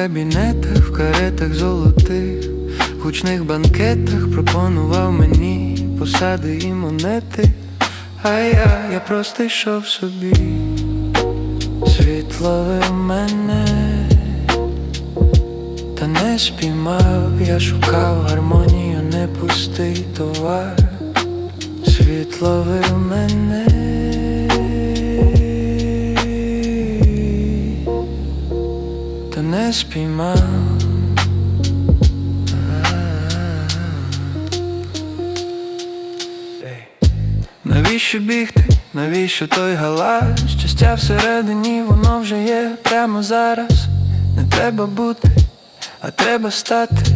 кабінетах, в каретах золотих, гучних банкетах пропонував мені посади і монети, а я, я просто йшов собі, світ ловив мене, та не спіймав, я шукав гармонію, не пустий товар, світ ловив мене. Не спіймав Навіщо бігти, навіщо той галас? Щастя всередині, воно вже є прямо зараз. Не треба бути, а треба стати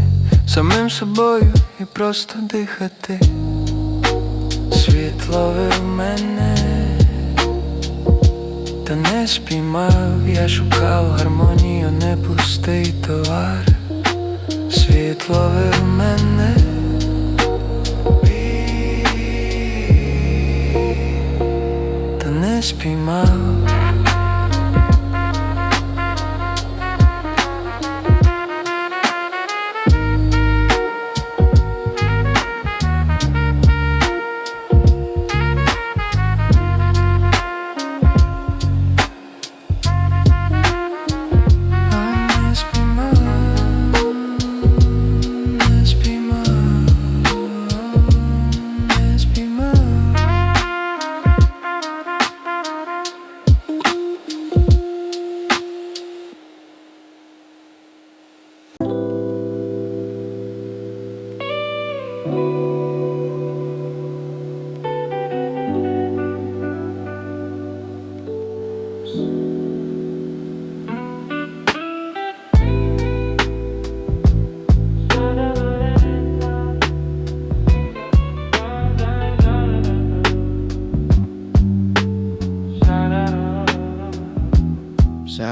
самим собою і просто дихати. Світ ловив мене, та не спіймав, я шукав гармонію, не пустий товар. Світ ловив мене. Та не спіймав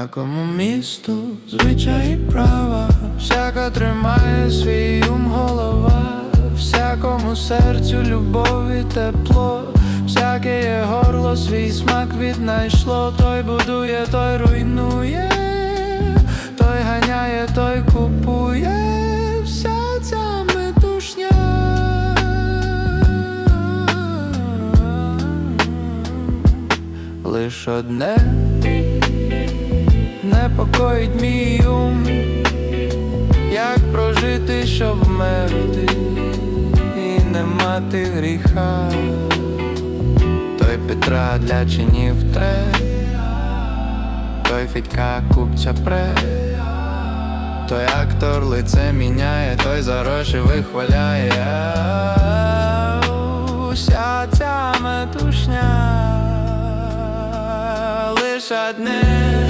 Всякому місту звичай права, всяка тримає свій ум голова, всякому серцю любов і тепло, всяке є горло, свій смак віднайшло, той будує, той руйнує, той ганяє, той купує. Лиш одне непокоїть мій ум, як прожити, щоб вмерти і не мати гріха, той Петра для чинів тре, той Федька купця пре, той актор лице міняє, той за гроші вихваляє. Уся ця метушня лиш одне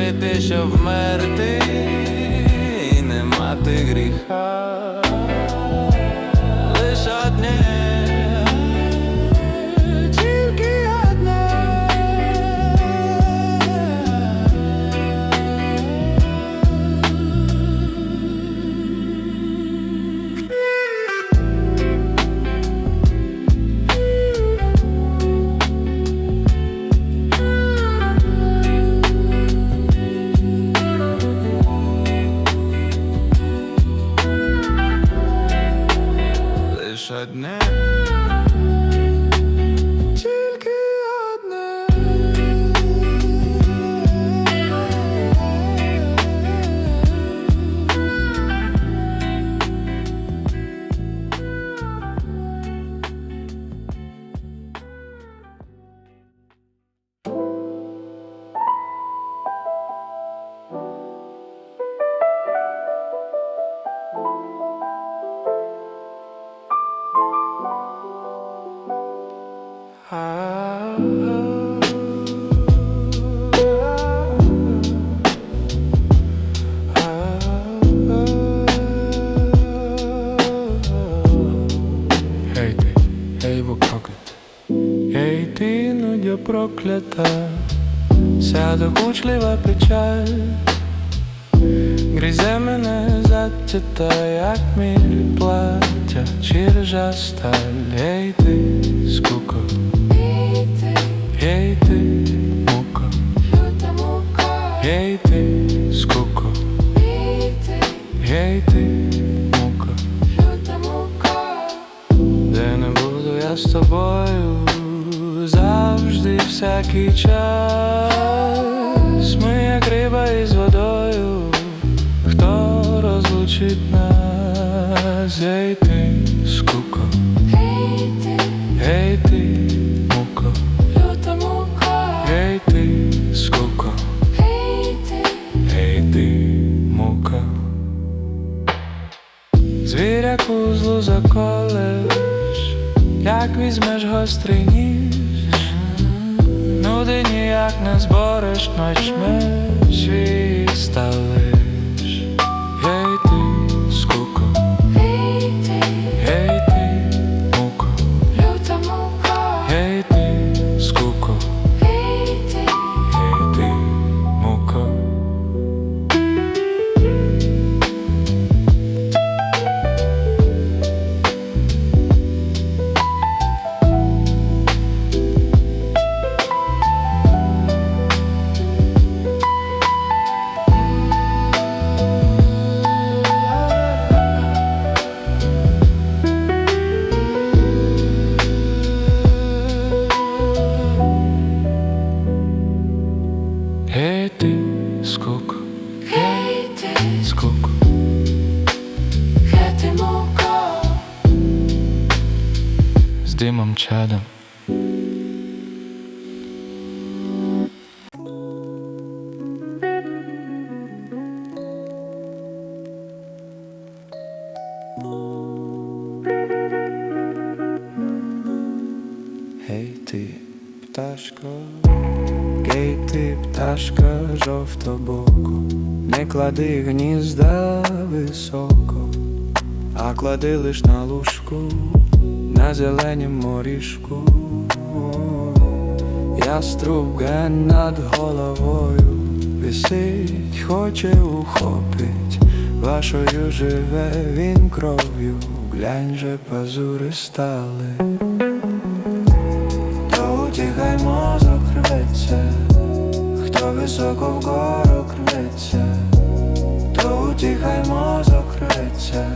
Прожити, щоб вмерти і не мати гріха вся докучлива печаль, грізе мене затята, як міль плаття, чи ржа сталь, ей ти, скуко, Гей ти, мука, гей ти, скуко, гей ти, мука, де не буду я з тобою завжди всякий час. Ми як риба із водою, хто розлучить нас, гей ти, скуко, гей ти, муко, люта мука, гей ти, скуко. гей ти, Гей ти, мука. Звіряку злу заколеш, як візьмеш гострий ніж, Нуди ніяк не збориш ночми свій відставиш. Пташко, гей ти, пташка жовтобоку, не клади гнізда високо, а клади лиш на лужку, на зеленім морішку. Яструбка над головою висить, хоче ухопить, вашою живе він кров'ю, глянь же пазури стали. Високо вгору рветься, то утіхай мозок рветься,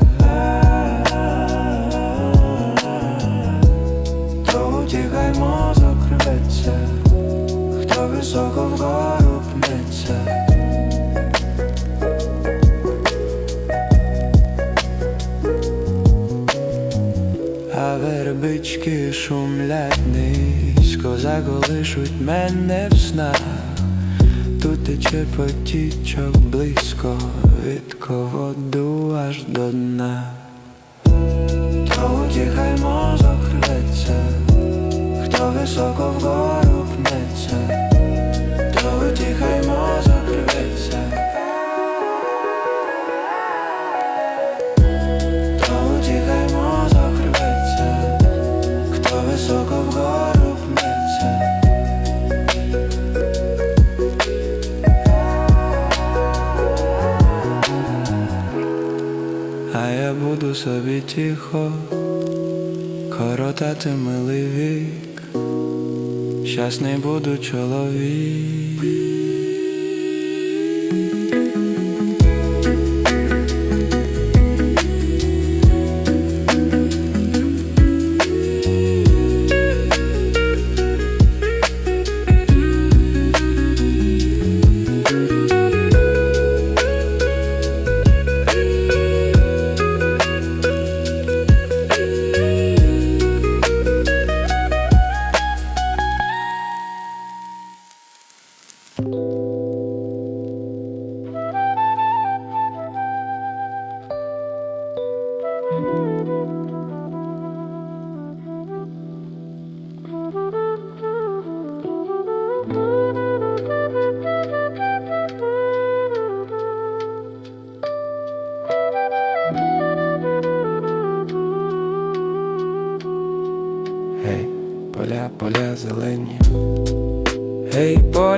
то утіхай мозок рветься, хто високо вгору пнеться. А вербички шумлять низько, заколишуть мене в снах. Тут тече потічок близько, від ководу аж до дна. То утіхай мозок рветься, хто високо вгору тихо коротати милий вік, щасний буду чоловік.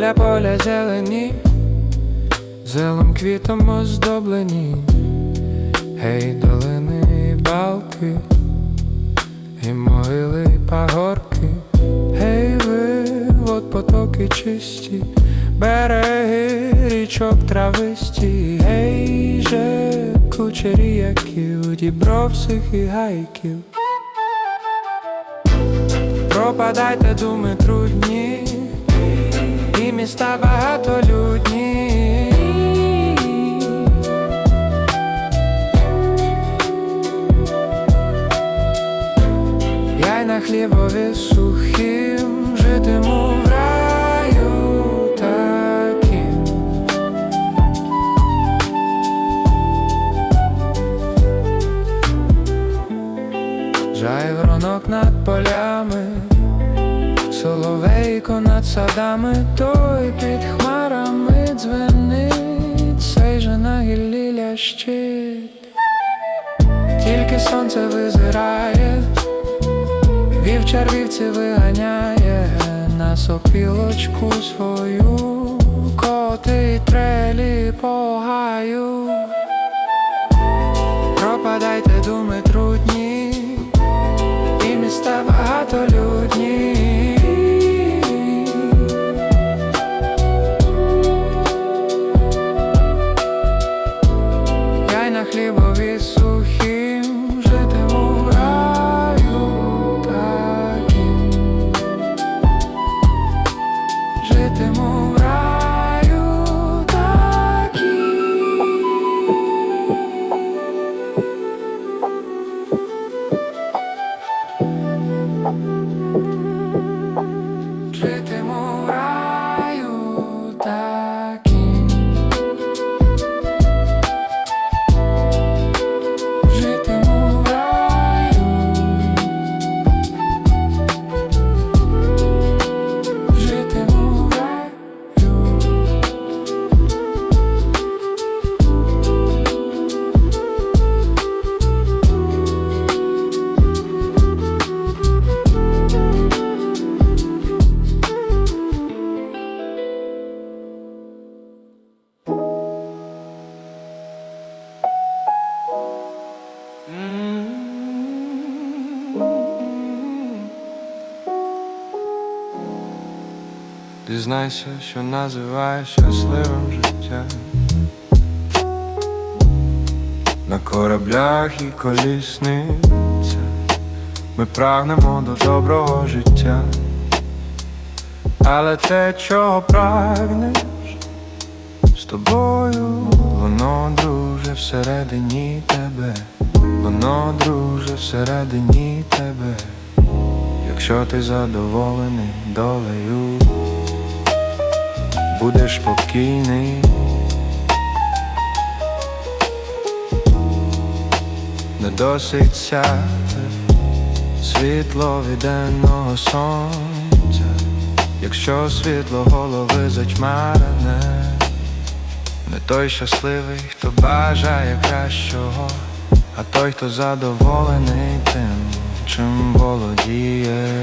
Гей, поля, зелені, зелем квітом оздоблені. Гей, долини балки, і могили пагорки. Гей, ви, от потоки чисті, береги річок трависті, гей же кучері яків, дібровсих і гайків. Пропадайте думи трудні, міста багатолюдні. Я й на хлібові сухим житиму в раю таким. Жайворонок над полями, соловейко над садами, той під хмарами дзвенить, цей же на гіллі лящить. Тільки сонце визирає, вівчар вівці виганяє на сопілочку свою, коти й трелі по гаю. Пропадайте думи Дізнайся, що називаєш щасливим життя На кораблях і колісницях Ми прагнемо до доброго життя, але те, чого прагнеш з тобою, воно друже всередині тебе, воно друже всередині тебе, якщо ти задоволений долею, будеш спокійний. Не досить сяти світло від денного сонця, якщо світло голови затьмарене, не той щасливий, хто бажає кращого, а той, хто задоволений тим, чим володіє,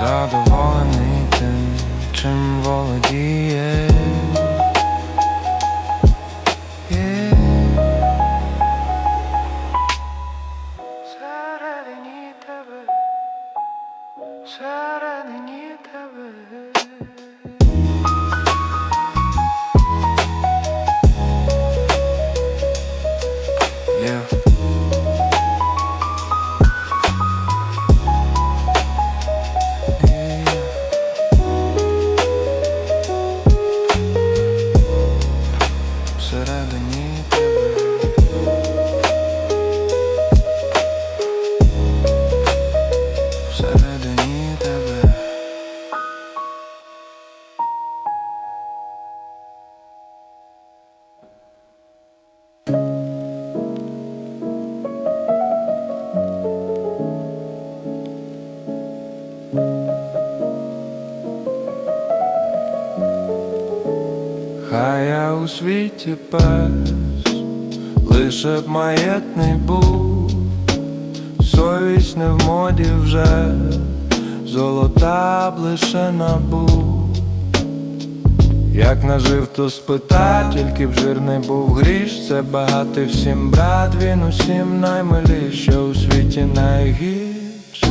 задоволений чим володіє. Всередині тебе, всередині світі пес, лише б маєтний був, совість не в моді вже, золота б лише набув. Як нажив, то спита, тільки б жирний був. Гріш, це багатий всім брат, він усім наймиліше, у світі найгірш.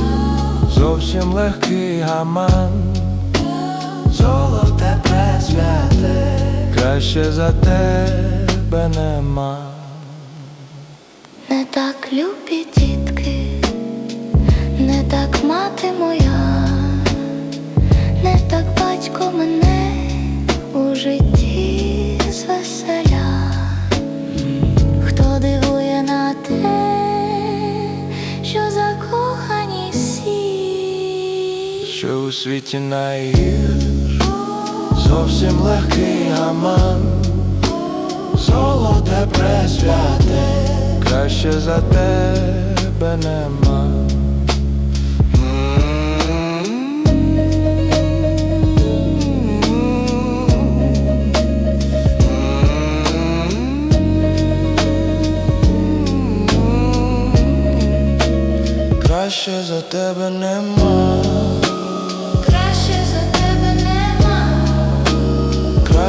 зовсім легкий гаман, золоте пресвяте, краще за тебе нема. Не так любі дітки, не так мати моя, не так батько мене у житті звеселя, хто дивує на те, що закохані всі. Що у світі найгірш, зовсім легкий гаман, золоте пресвяте, краще за тебе нема. Краще за тебе нема,